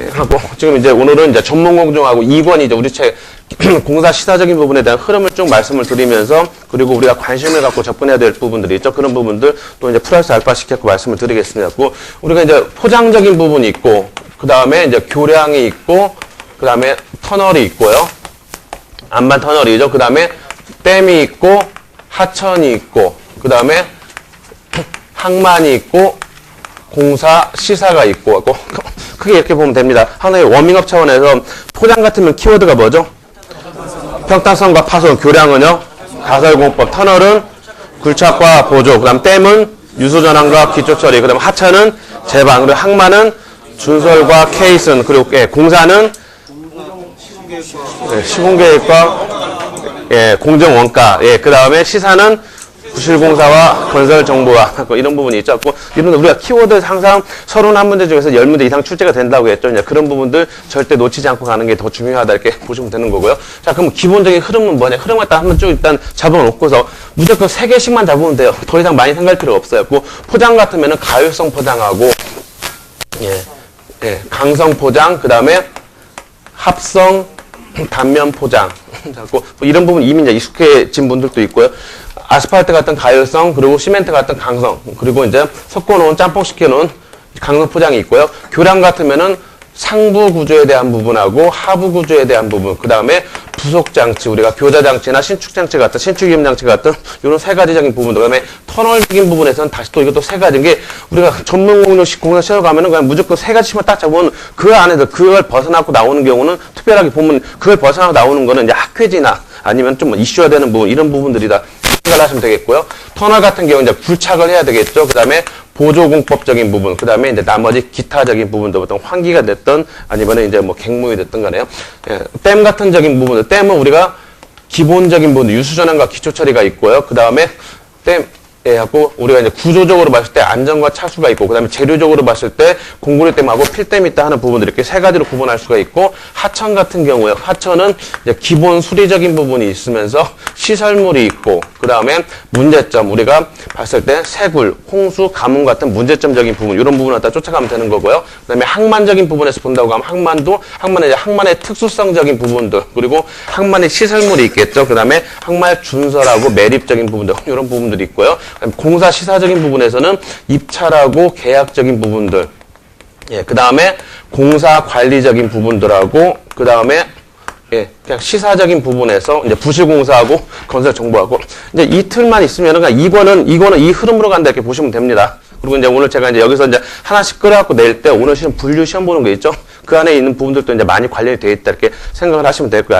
예, 하고 지금 이제 오늘은 이제 전문 공정하고 2번 이제 우리 책 공사 시사적인 부분에 대한 흐름을 쭉 말씀을 드리면서 그리고 우리가 관심을 갖고 접근해야 될 부분들이 있죠. 그런 부분들 또 이제 플러스 알파 시켜서 말씀을 드리겠습니다. 그 우리가 이제 포장적인 부분이 있고 그 다음에 이제 교량이 있고 그 다음에 터널이 있고요. 안반 터널이죠. 그 다음에 댐이 있고 하천이 있고 그 다음에 항만이 있고 공사 시사가 있고 크게 이렇게 보면 됩니다. 하나의 워밍업 차원에서 포장 같으면 키워드가 뭐죠? 평탄성과 파손, 교량은요? 가설공법, 터널은 굴착과 보조, 그 다음 댐은 유수전환과 기초처리, 그 다음 하천은 제방, 그리고 항만은 준설과 케이슨, 그리고 예, 공사는 예, 시공계획과 예, 공정원가, 예, 그 다음에 시사는 부실공사와 건설정보화, 뭐 이런 부분이 있죠. 고 이런 우리가 키워드 항상 31문제 중에서 10문제 이상 출제가 된다고 했죠. 이제 그런 부분들 절대 놓치지 않고 가는 게 더 중요하다 이렇게 보시면 되는 거고요. 자, 그럼 기본적인 흐름은 뭐냐? 흐름 갖다 한번 쭉 일단 잡아놓고서 무조건 3개씩만 잡으면 돼요. 더 이상 많이 생각할 필요 없어요. 고 포장 같으면은 가율성 포장하고, 예, 예, 강성 포장, 그 다음에 합성 단면 포장 자꾸 뭐 이런 부분 이미 이제 익숙해진 분들도 있고요. 아스팔트 같은 가열성 그리고 시멘트 같은 강성 그리고 이제 섞어놓은 짬뽕 시켜놓은 강성 포장이 있고요. 교량 같으면은 상부 구조에 대한 부분하고 하부 구조에 대한 부분 그 다음에 부속 장치 우리가 교자 장치나 신축 장치 같은 신축 이음 장치 같은 이런 세 가지적인 부분들 그다음에 터널적인 부분에서는 다시 또 이것도 세 가지인 게 우리가 전문 공정식 공사 시험 가면은 그냥 무조건 세 가지씩만 딱 잡으면 그 안에서 그걸 벗어나고 나오는 경우는 특별하게 보면 그걸 벗어나고 나오는 거는 이제 학회지나 아니면 좀 이슈화 되는 부분 이런 부분들이 다 생각을 하시면 되겠고요. 터널 같은 경우 이제 굴착을 해야 되겠죠. 그 다음에 보조공법적인 부분, 그 다음에 이제 나머지 기타적인 부분도 어떤 환기가 됐던 아니면 이제 뭐 갱무이 됐던 간에요. 예, 댐 같은 적인 부분들, 댐은 우리가 기본적인 부분, 유수전환과 기초처리가 있고요. 그 다음에 댐, 예, 하고 우리가 이제 구조적으로 봤을 때 안전과 차수가 있고 그다음에 재료적으로 봤을 때 공구리댐하고 필댐 있다 하는 부분들 이렇게 세 가지로 구분할 수가 있고 하천 같은 경우에 하천은 이제 기본 수리적인 부분이 있으면서 시설물이 있고 그다음에 문제점 우리가 봤을 때 세굴, 홍수, 가뭄 같은 문제점적인 부분 이런 부분을 갖다 쫓아가면 되는 거고요. 그다음에 항만적인 부분에서 본다고 하면 항만도 항만의 항만의 특수성적인 부분들 그리고 항만의 시설물이 있겠죠. 그다음에 항만 준설하고 매립적인 부분들 이런 부분들이 있고요. 공사 시사적인 부분에서는 입찰하고 계약적인 부분들 예, 그 다음에 공사 관리적인 부분들하고, 그 다음에, 예, 그냥 시사적인 부분에서 이제 부실공사하고 건설 정보하고, 이제 이 틀만 있으면은 그냥 이거는, 이거는 이 흐름으로 간다 이렇게 보시면 됩니다. 그리고 이제 오늘 제가 이제 여기서 이제 하나씩 끌어갖고 낼 때 오늘 시험 분류 시험 보는 거 있죠? 그 안에 있는 부분들도 이제 많이 관련이 되어 있다 이렇게 생각을 하시면 될 거예요.